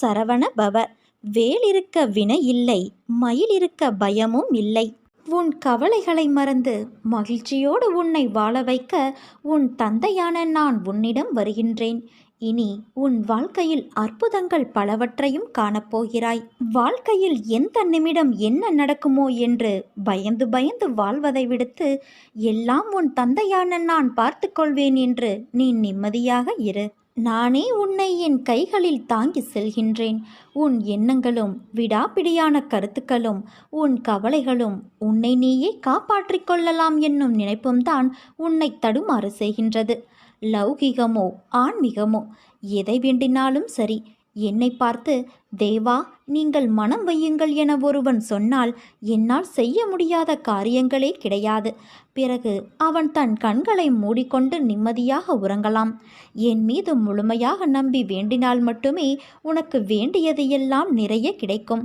சரவண பவ. வேலிருக்க வினை இல்லை மயில் இருக்க பயமும் இல்லை. உன் கவலைகளை மறந்து மகிழ்ச்சியோடு உன்னை வாழ வைக்க உன் தந்தையான நான் உன்னிடம் வருகின்றேன். இனி உன் வாழ்க்கையில் அற்புதங்கள் பலவற்றையும் காணப்போகிறாய். வாழ்க்கையில் எந்த நிமிடம் என்ன நடக்குமோ என்று பயந்து பயந்து வாழ்வதை விடுத்து எல்லாம் உன் தந்தையான நான் பார்த்து கொள்வேன் என்று நீ நிம்மதியாக இரு. நானே உன்னை என் கைகளில் தாங்கி செல்கின்றேன். உன் எண்ணங்களும் விடாப்பிடியான கருத்துக்களும் உன் கவலைகளும் உன்னை நீயே காப்பாற்றிக் கொள்ளலாம் என்னும் நினைப்பும்தான் உன்னை தடுமாறு செய்கின்றது. லௌகிகமோ ஆன்மீகமோ எதை வேண்டினாலும் சரி என்னை பார்த்து தேவா நீங்கள் மனம் வையுங்கள் என ஒருவன் சொன்னால் என்னால் செய்ய முடியாத காரியங்களே கிடையாது. பிறகு அவன் தன் கண்களை மூடிக்கொண்டு நிம்மதியாக உறங்கலாம். என் மீது முழுமையாக நம்பி வேண்டினால் மட்டுமே உனக்கு வேண்டியது எல்லாம் நிறைய கிடைக்கும்.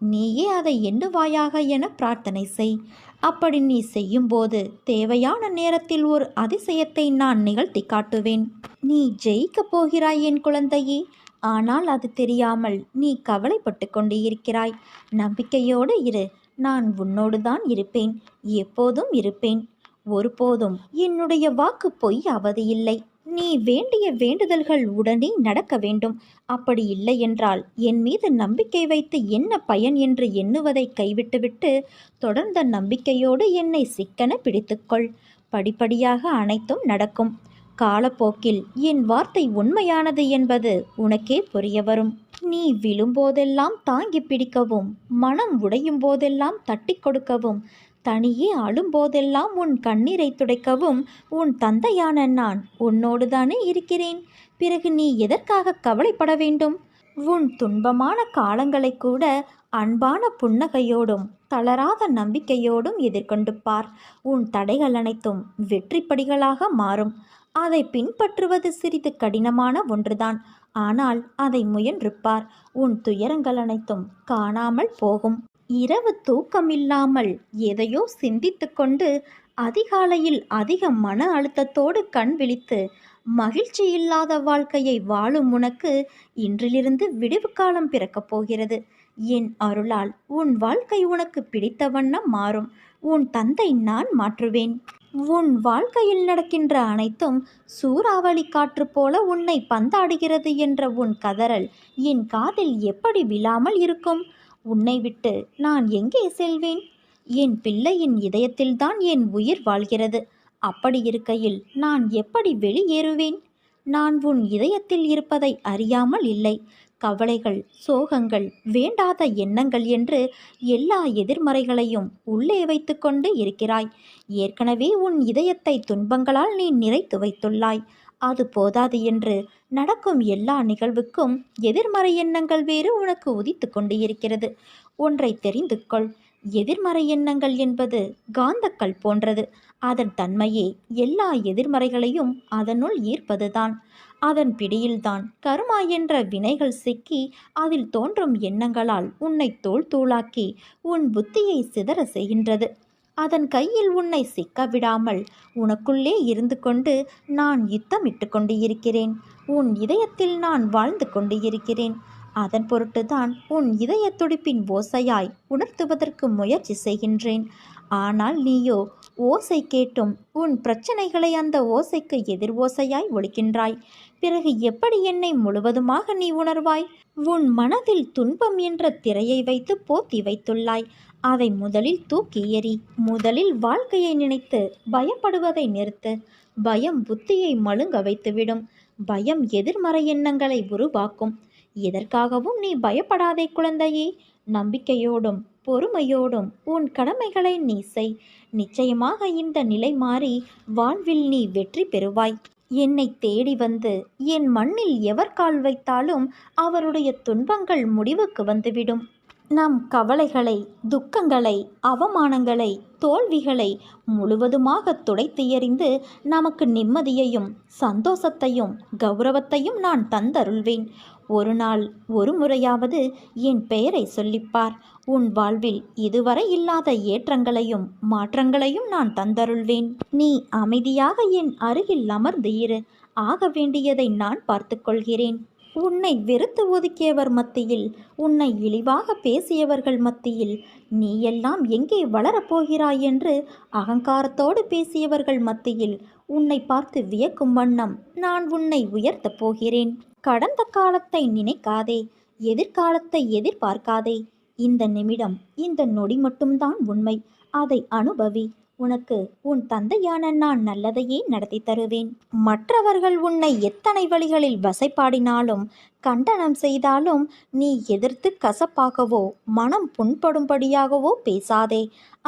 நீயே அதை எண்ணுவாயாக என பிரார்த்தனை செய். அப்படி நீ செய்யும்போது தேவையான நேரத்தில் ஒரு அதிசயத்தை நான் நிகழ்த்தி காட்டுவேன். நீ ஜெயிக்கப் போகிறாய் என் குழந்தையே. ஆனால் அது தெரியாமல் நீ கவலைப்பட்டு கொண்டு இருக்கிறாய் நம்பிக்கையோடு இரு. நான் உன்னோடு தான் இருப்பேன். எப்போதும் இருப்பேன். ஒருபோதும் என்னுடைய வாக்கு பொய் இல்லை நீ வேண்டிய வேண்டுதல்கள் உடனே நடக்க வேண்டும். அப்படி இல்லை என்றால் என் மீது நம்பிக்கை வைத்து என்ன பயன் என்று எண்ணுவதை கைவிட்டுவிட்டு தொடர்ந்த நம்பிக்கையோடு என்னை சிக்கன பிடித்துக்கொள். படிப்படியாக அனைத்தும் நடக்கும். காலப்போக்கில் என் வார்த்தை உண்மையானது என்பது உனக்கே புரிய வரும். நீ விழும்போதெல்லாம் தாங்கி பிடிக்கவும் மனம் உடையும் போதெல்லாம் தட்டி கொடுக்கவும் தனியே அழும்போதெல்லாம் உன் கண்ணீரை துடைக்கவும் உன் தந்தையான நான் உன்னோடு தானே இருக்கிறேன். பிறகு நீ எதற்காக கவலைப்பட வேண்டும்? உன் துன்பமான காலங்களை கூட அன்பான புன்னகையோடும் தளராத நம்பிக்கையோடும் எதிர்கொண்டு பார். உன் தடைகள் அனைத்தும் வெற்றிப்படிகளாக மாறும். அதை பின்பற்றுவது சிறிது கடினமான ஒன்றுதான். ஆனால் அதை முயன்றுப்பார் உன் துயரங்கள் அனைத்தும் காணாமல் போகும். இரவு தூக்கமில்லாமல் எதையோ சிந்தித்து கொண்டு அதிகாலையில் அதிக மன அழுத்தத்தோடு கண் விழித்து மகிழ்ச்சி இல்லாத வாழ்க்கையை வாழும் உனக்கு இன்றிலிருந்து விடிவு காலம் பிறக்கப் போகிறது. என் அருளால் உன் வாழ்க்கை உனக்கு பிடித்த வண்ணம் மாறும். உன் தந்தை நான் மாற்றுவேன். உன் வாழ்க்கையில் நடக்கின்ற அனைத்தும் சூறாவளி காற்று போல உன்னை பந்தாடுகிறது என்ற உன் கதறல் என் காதில் எப்படி விழாமல் இருக்கும்? உன்னை விட்டு நான் எங்கே செல்வேன்? என் பிள்ளையின் இதயத்தில்தான் என் உயிர் வாழ்கிறது. அப்படி இருக்கையில் நான் எப்படி வெளியேறுவேன்? நான் உன் இதயத்தில் இருப்பதை அறியாமல் இல்லை. கவலைகள் சோகங்கள் வேண்டாத எண்ணங்கள் என்று எல்லா எதிர்மறைகளையும் உள்ளே வைத்துக்கொண்டு இருக்கிறாய். ஏற்கனவே உன் இதயத்தை துன்பங்களால் நீ நிறைத்து வைத்துள்ளாய். அது போதாது என்று நடக்கும் எல்லா நிகழ்வுக்கும் எதிர்மறை எண்ணங்கள் வேறு உனக்கு உதித்து கொண்டு இருக்கிறது ஒன்றை தெரிந்து கொள். எதிர்மறை எண்ணங்கள் என்பது காந்தக்கல் போன்றது. அதன் தன்மையே எல்லா எதிர்மறைகளையும் அதனுள் ஈர்ப்பதுதான். அதன் பிடியில்தான் கருமா என்ற வினைகள் சிக்கி அதில் தோன்றும் எண்ணங்களால் உன்னை தோல் தூளாக்கி உன் புத்தியை சிதற செய்கின்றது. அதன் கையில் உன்னை சிக்க விடாமல் உனக்குள்ளே இருந்து கொண்டு நான் யுத்தமிட்டு கொண்டு இருக்கிறேன் உன் இதயத்தில் நான் வாழ்ந்து கொண்டு இருக்கிறேன் அதன் பொருட்டுதான் உன் இதய துடிப்பின் ஓசையாய் உணர்த்துவதற்கு முயற்சி செய்கின்றேன். ஆனால் நீயோ ஓசை கேட்டும் உன் பிரச்சனைகளை அந்த ஓசைக்கு எதிர் ஓசையாய் ஒழிக்கின்றாய். பிறகு எப்படி என்னை முழுவதுமாக நீ உணர்வாய்? உன் மனதில் துன்பம் என்ற திரையை வைத்து போத்தி வைத்துள்ளாய். அதை முதலில் தூக்கி எறி முதலில் வாழ்க்கையை நினைத்து பயப்படுவதை நிறுத்து. பயம் புத்தியை மழுங்க வைத்துவிடும். பயம் எதிர்மறை எண்ணங்களை உருவாக்கும். எதற்காகவும் நீ பயப்படாதே குழந்தையே. நம்பிக்கையோடும் பொறுமையோடும் உன் கடமைகளை நீ செய். நிச்சயமாக இந்த நிலை மாறி வாழ்வில் நீ வெற்றி பெறுவாய். என்னை தேடி வந்து என் மண்ணில் எவர் கால் வைத்தாலும் அவருடைய துன்பங்கள் முடிவுக்கு வந்துவிடும். நம் கவலைகளை துக்கங்களை அவமானங்களை தோல்விகளை முழுவதுமாக துடைத்து எறிந்து நமக்கு நிம்மதியையும் சந்தோஷத்தையும் கௌரவத்தையும் நான் தந்தருள்வேன். ஒரு நாள் ஒரு முறையாவது என் பெயரை சொல்லிப்பார். உன் வாழ்வில் இதுவரை இல்லாத ஏற்றங்களையும் மாற்றங்களையும் நான் தந்தருள்வேன். நீ அமைதியாக என் அருகில் அமர்ந்து இரு. ஆக வேண்டியதை நான் பார்த்துக்கொள்கிறேன். உன்னை வெறுத்து ஒதுக்கியவர் மத்தியில் உன்னை இழிவாக பேசியவர்கள் மத்தியில் நீ எல்லாம் எங்கே வளரப்போகிறாய் என்று அகங்காரத்தோடு பேசியவர்கள் மத்தியில் உன்னை பார்த்து வியக்கும் வண்ணம் நான் உன்னை உயர்த்தப் போகிறேன். கடந்த காலத்தை நினைக்காதே எதிர்காலத்தை எதிர்பார்க்காதே. இந்த நிமிடம் இந்த நொடி மட்டும்தான் உண்மை. அதை அனுபவி. உனக்கு உன் தந்தையான நான் நல்லதையே நடத்தி தருவேன். மற்றவர்கள் உன்னை எத்தனை வழிகளில் வசைப்பாடினாலும் கண்டனம் செய்தாலும் நீ எதிர்த்து கசப்பாகவோ மனம் புண்படும்படியாகவோ பேசாதே.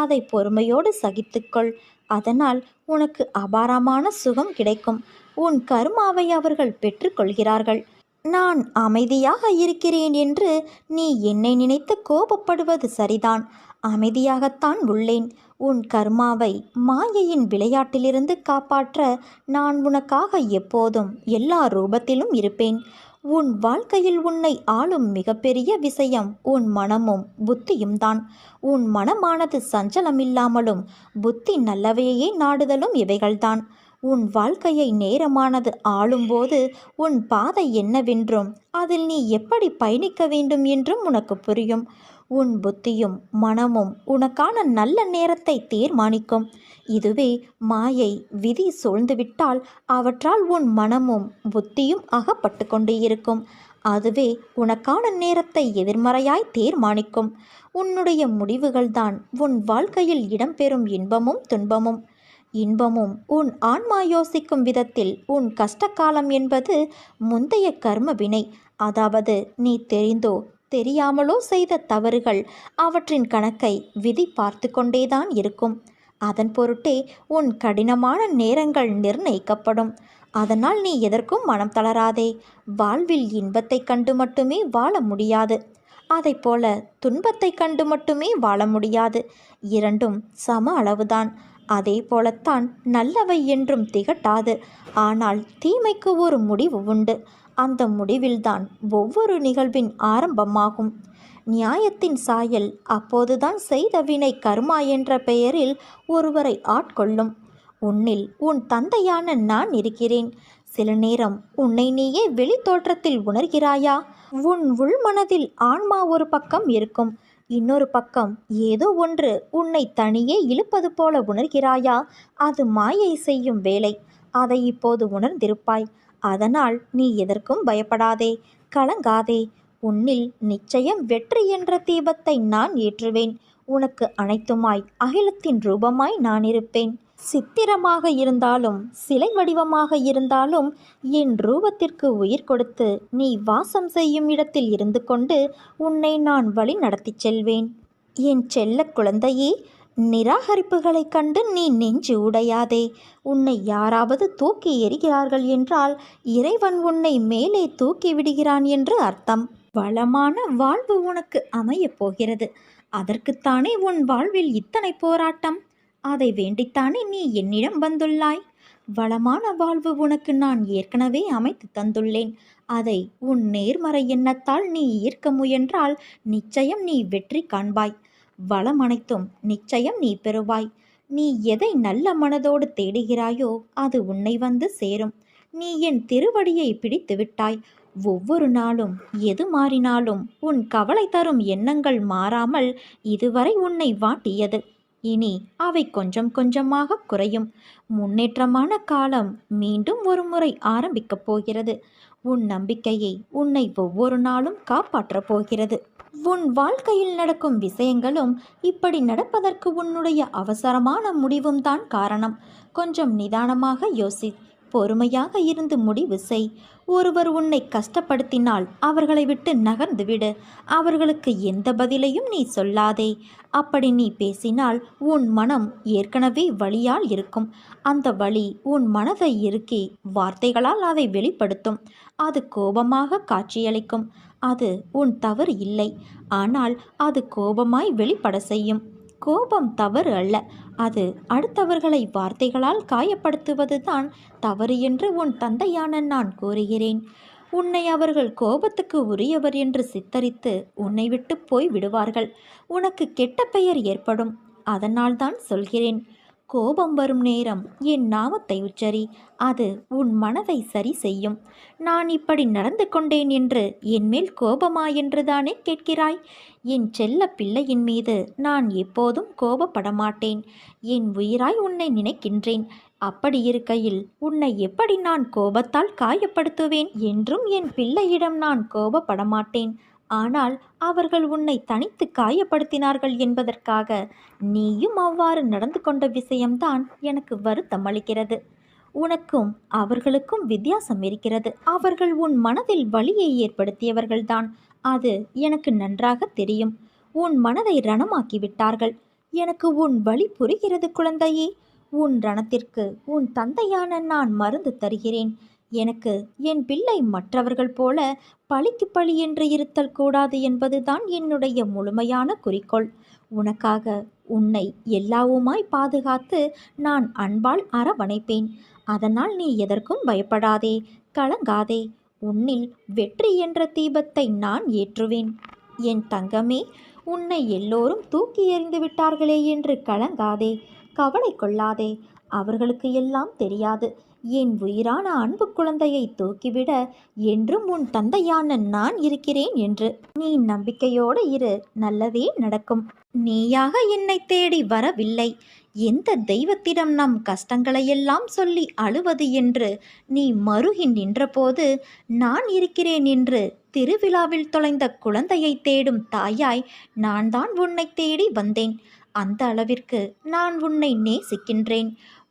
அதை பொறுமையோடு சகித்துக்கொள். அதனால் உனக்கு அபாரமான சுகம் கிடைக்கும். உன் கருமாவை அவர்கள் பெற்றுக்கொள்கிறார்கள். நான் அமைதியாக இருக்கிறேன் என்று நீ என்னை நினைத்து கோபப்படுவது சரிதான். அமைதியாகத்தான் உள்ளேன். உன் கர்மாவை மாயையின் விளையாட்டிலிருந்து காப்பாற்ற நான் உனக்காக எப்போதும் எல்லா ரூபத்திலும் இருப்பேன். உன் வாழ்க்கையில் உன்னை ஆளும் மிகப்பெரிய விஷயம் உன் மனமும் புத்தியும் தான். உன் மனமானது சஞ்சலமில்லாமலும் புத்தி நல்லவையே நாடுதலும் இவைகள்தான். உன் வாழ்க்கையை நேரமானது ஆளும்போது உன் பாதை என்னவென்றும் அதில் நீ எப்படி பயணிக்க வேண்டும் என்றும் உனக்கு புரியும். உன் புத்தியும் மனமும் உனக்கான நல்ல நேரத்தை தீர்மானிக்கும். இதுவே மாயை விதி சூழ்ந்துவிட்டால் அவற்றால் உன் மனமும் புத்தியும் அகப்பட்டு கொண்டு இருக்கும். அதுவே உனக்கான நேரத்தை எதிர்மறையாய் தீர்மானிக்கும். உன்னுடைய முடிவுகள்தான் உன் வாழ்க்கையில் இடம்பெறும் இன்பமும் துன்பமும். இன்பமும் உன் ஆன்மா யோசிக்கும் விதத்தில் உன் கஷ்டகாலம் என்பது முந்தைய கர்ம வினை. அதாவது நீ தெரிந்தோ தெரியாமலோ செய்த தவறுகள் அவற்றின் கணக்கை விதி பார்த்து கொண்டேதான் இருக்கும். அதன் பொருட்டே உன் கடினமான நேரங்கள் நிர்ணயிக்கப்படும். அதனால் நீ எதற்கும் மனம் தளராதே. வாழ்வில் இன்பத்தை கண்டு மட்டுமே வாழ முடியாது. அதை போல துன்பத்தை கண்டு மட்டுமே வாழ முடியாது. இரண்டும் சம அளவுதான். அதே போலத்தான் நல்லவை என்றும் திகட்டாது. ஆனால் தீமைக்கு ஒரு முடிவு உண்டு. அந்த முடிவில்தான் ஒவ்வொரு நிகழ்வின் ஆரம்பமாகும். நியாயத்தின் சாயல் அப்போதுதான் செய்த வினை கர்மா என்ற பெயரில் ஒருவரை ஆட்கொள்ளும். உன்னில் உன் தந்தையான நான் இருக்கிறேன். சில நேரம் உன்னை நீயே வெளி தோற்றத்தில் உணர்கிறாயா? உன் உள்மனதில் ஆன்மா ஒரு பக்கம் இருக்கும். இன்னொரு பக்கம் ஏதோ ஒன்று உன்னை தனியே இழுப்பது போல உணர்கிறாயா? அது மாயை செய்யும் வேலை. அதை இப்போது உணர்ந்திருப்பாய். அதனால் நீ எதற்கும் பயப்படாதே கலங்காதே. உன்னில் நிச்சயம் வெற்றி என்ற தீபத்தை நான் ஏற்றுவேன். உனக்கு அனைத்துமாய் அகிலத்தின் ரூபமாய் நான் இருப்பேன். சித்திரமாக இருந்தாலும் சிலை வடிவமாக இருந்தாலும் என் ரூபத்திற்கு உயிர் கொடுத்து நீ வாசம் செய்யும் இடத்தில் இருந்து கொண்டு உன்னை நான் வழி நடத்திச் செல்வேன். என் செல்ல குழந்தையே நிராகரிப்புகளைக் கண்டு நீ நெஞ்சு உடையாதே. உன்னை யாராவது தூக்கி எறிகிறார்கள் என்றால் இறைவன் உன்னை மேலே தூக்கி விடுகிறான் என்று அர்த்தம். வளமான வாழ்வு உனக்கு அமையப் போகிறது. அதற்குத்தானே உன் வாழ்வில் இத்தனை போராட்டம்? அதை வேண்டித்தானே நீ என்னிடம் வந்துள்ளாய்? வளமான வாழ்வு உனக்கு நான் ஏற்கனவே அமைத்து தந்துள்ளேன். அதை உன் நேர்மறை எண்ணத்தால் நீ ஈர்க்க முயன்றால் நிச்சயம் நீ வெற்றி காண்பாய். வளம் அனைத்தும் நிச்சயம் நீ பெறுவாய். நீ எதை நல்ல மனதோடு தேடுகிறாயோ அது உன்னை வந்து சேரும். நீ என் திருவடியை பிடித்து விட்டாய். ஒவ்வொரு நாளும் எது மாறினாலும் உன் கவலை தரும் எண்ணங்கள் மாறாமல் இதுவரை உன்னை வாட்டியது. இனி அவை கொஞ்சம் கொஞ்சமாக குறையும். முன்னேற்றமான காலம் மீண்டும் ஒரு முறை ஆரம்பிக்கப் போகிறது. உன் நம்பிக்கையை உன்னை ஒவ்வொரு நாளும் காப்பாற்றப் போகிறது. உன் வாழ்க்கையில் நடக்கும் விஷயங்களும் இப்படி நடப்பதற்கு உன்னுடைய அவசரமான முடிவும் தான் காரணம். கொஞ்சம் நிதானமாக யோசி பொறுமையாக இருந்து முடிவு செய். ஒருவர் உன்னை கஷ்டப்படுத்தினால் அவர்களை விட்டு நகர்ந்து விடு. அவர்களுக்கு எந்த பதிலையும் நீ சொல்லாதே. அப்படி நீ பேசினால் உன் மனம் ஏற்கனவே வழியால் இருக்கும். அந்த வழி உன் மனதை இறுக்கி வார்த்தைகளால் அதை வெளிப்படுத்தும். அது கோபமாக காட்சியளிக்கும். அது உன் தவறு இல்லை. ஆனால் அது கோபமாய் வெளிப்பட செய்யும். கோபம் தவறு அல்ல. அது அடுத்தவர்களை வார்த்தைகளால் காயப்படுத்துவதுதான் தவறு என்று உன் தந்தையான நான் கூறுகிறேன். உன்னை அவர்கள் கோபத்துக்கு உரியவர் என்று சித்தரித்து உன்னை விட்டு போய் விடுவார்கள். உனக்கு கெட்ட பெயர் ஏற்படும். அதனால்தான் சொல்கிறேன் கோபம் வரும் நேரம் என் நாமத்தை உச்சரி. அது உன் மனதை சரி செய்யும். நான் இப்படி நடந்து கொண்டேன் என்று என்மேல் கோபமா என்றுதானே கேட்கிறாய்? என் செல்ல பிள்ளையின் மீது நான் எப்போதும் கோபப்பட மாட்டேன். என் உயிராய் உன்னை நினைக்கின்றேன். அப்படி இருக்கையில் உன்னை எப்படி நான் கோபத்தால் காயப்படுத்துவேன் என்றும் என் பிள்ளையிடம் நான் கோபப்பட மாட்டேன். ஆனால் அவர்கள் உன்னை தனித்து காயப்படுத்தினார்கள் என்பதற்காக நீயும் அவ்வாறு நடந்து கொண்ட விஷயம்தான் எனக்கு வருத்தம் அளிக்கிறது. உனக்கும் அவர்களுக்கும் வித்தியாசம் இருக்கிறது. அவர்கள் உன் மனதில் வலியை ஏற்படுத்தியவர்கள்தான். அது எனக்கு நன்றாக தெரியும். உன் மனதை ரணமாக்கி விட்டார்கள் எனக்கு உன் வழி புரிகிறது குழந்தையே. உன் ரணத்திற்கு உன் தந்தையான நான் மருந்து தருகிறேன். எனக்கு என் பிள்ளை மற்றவர்கள் போல பழிக்கு பழி என்று இருத்தல் கூடாது என்பதுதான் என்னுடைய முழுமையான குறிக்கோள். உனக்காக உன்னை எல்லாவுமாய் பாதுகாத்து நான் அன்பால் அரவணைப்பேன். அதனால் நீ எதற்கும் பயப்படாதே கலங்காதே. உன்னில் வெற்றி என்ற தீபத்தை நான் ஏற்றுவேன். என் தங்கமே உன்னை எல்லோரும் தூக்கி எறிந்து விட்டார்களே என்று கலங்காதே கவலை கொள்ளாதே. அவர்களுக்கு எல்லாம் தெரியாது. என் உயிரான அன்பு குழந்தையை தூக்கிவிட என்றும் உன் தந்தையான நான் இருக்கிறேன் என்று. நீ நம்பிக்கையோடு இரு நல்லதே நடக்கும். நீயாக என்னை தேடி வரவில்லை. எந்த தெய்வத்திடம் நம் கஷ்டங்களையெல்லாம் சொல்லி அழுவது என்று நீ மருகி நின்றபோது நான் இருக்கிறேன் என்று திருவிழாவில் தொலைந்த குழந்தையை தேடும் தாயாய் நான் தான் உன்னை தேடி வந்தேன். அந்த அளவிற்கு நான் உன்னை நேசிக்கின்றேன்.